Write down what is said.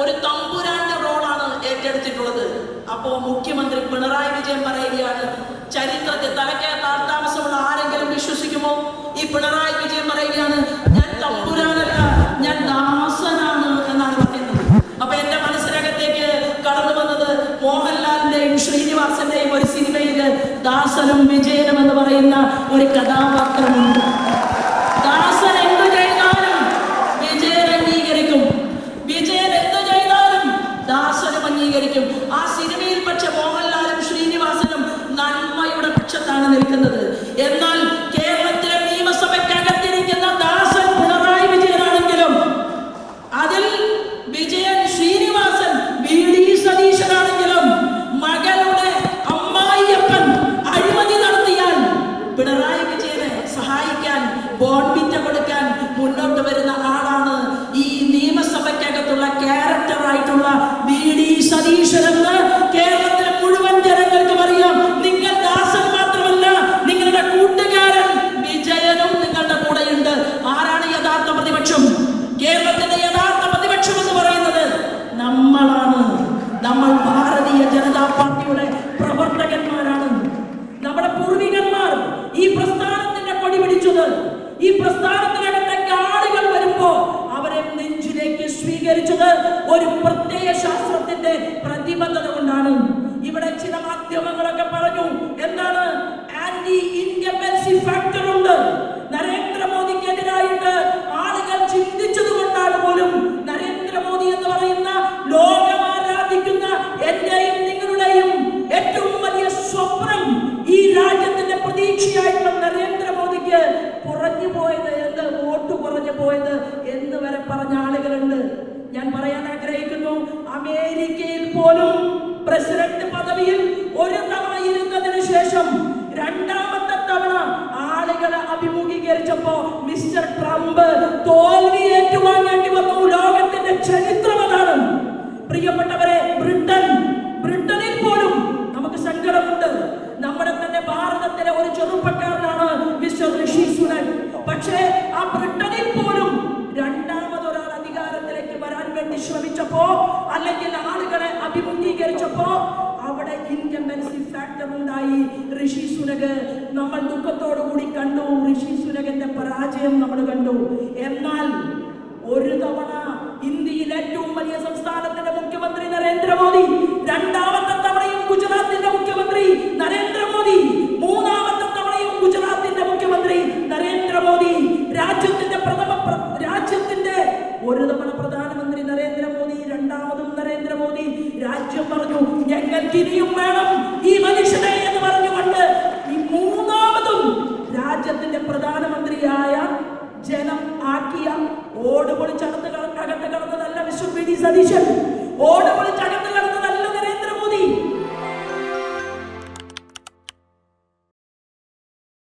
ഒരു തമ്പുരാന്റെ റോളാണ് ഏറ്റെടുത്തിട്ടുള്ളത്. അപ്പോ മുഖ്യമന്ത്രി പിണറായി വിജയൻ പറയുകയാണ് ചരിത്രത്തെ തലയ്ക്ക് താമസമുള്ള ആരെങ്കിലും വിശ്വസിക്കുമോ? ഈ പിണറായി വിജയൻ പറയുകയാണ് ഞാൻ തമ്പുരാനല്ല ഞാൻ ദാസനാണ് എന്നാണ് പറയുന്നത്. അപ്പൊ എന്റെ മനസ്സിനകത്തേക്ക് കടന്നു വന്നത് മോഹൻലാലിന്റെയും ശ്രീനിവാസന്റെയും ഒരു സിനിമയിൽ ദാസനും വിജയനും എന്ന് പറയുന്ന ഒരു കഥാപാത്രമുണ്ട് ദാസൻ എന്ത് ചെയ്താലും വിജയൻ അംഗീകരിക്കും വിജയൻ എന്ത് ചെയ്താലും ദാസനും അംഗീകരിക്കും. ആ സിനിമയിൽ പക്ഷെ മോഹൻലാലും ശ്രീനിവാസനും നന്മയുടെ പക്ഷത്താണ് നിൽക്കുന്നത്. എന്നാൽ കേരളത്തിലെ നിയമസഭയ്ക്കകത്തിരിക്കുന്ന ദാസൻ പിണറായി വിജയനാണെങ്കിലും അതിൽ വിജയൻ ശ്രീനിവാസൻ വി ഡി സതീശനാണെങ്കിലും മകളുടെ അമ്മായിയപ്പൻ അഴിമതി നടത്തിയാൽ പിണറായി വിജയനെ സഹായിക്കാൻ ബോൺപിറ്റ കൊടുക്കാൻ മുന്നോട്ട് വരുന്ന ആളാണ് ഈ നിയമസഭയ്ക്കകത്തുള്ള ക്യാരക്ടറായിട്ടുള്ള സതീശൻ കേരളത്തിലെ മുഴുവൻ ജനങ്ങൾക്കും അറിയാം. നിങ്ങൾ ദാസൻ മാത്രമല്ല നിങ്ങളുടെ കൂട്ടുകാരൻ വിജയനും നിങ്ങളുടെ കൂടെയുണ്ട്. ആരാണ് യഥാർത്ഥ പ്രതിപക്ഷം? കേരളത്തിന്റെ യഥാർത്ഥ പ്രതിപക്ഷം എന്ന് പറയുന്നത് നമ്മളാണ്. നമ്മൾ ഭാരതീയ ജനതാ പാർട്ടിയുടെ പ്രവർത്തകന്മാരാണ്. നമ്മുടെ പൂർവികന്മാർ ഈ പ്രസ്ഥാനത്തിന്റെ കൊടി പിടിച്ചത്. ഈ പ്രസ്ഥാനത്തിനകത്തേക്ക് അമേരിക്കയിൽ പോലും പ്രസിഡന്റ് പദവിയിൽ ഒരു തവണ ഇരുന്നതിന് ശേഷം രണ്ടാമത്തെ തവണ ആളുകളെ അഭിമുഖീകരിച്ചപ്പോ മിസ്റ്റർ ട്രംപ് തോൽവി ഏറ്റുവാങ്ങേണ്ടി വന്നു. ലോകത്തിന്റെ ചരിത്രം അതാണ്. പ്രിയപ്പെട്ടവരെ ഇൻകമ്പൻസി ഋഷി സുനക് നമ്മൾ ദുഃഖത്തോടു കൂടി കണ്ടു. ഋഷി സുനകന്റെ പരാജയം നമ്മൾ കണ്ടു. എന്നാൽ ഒരു തവണ ഇന്ത്യയിൽ ഏറ്റവും വലിയ സംസ്ഥാനത്തിന്റെ മുഖ്യമന്ത്രി നരേന്ദ്രമോദി സതീശൻ. ഓട് പൊളിച്ചകത്ത്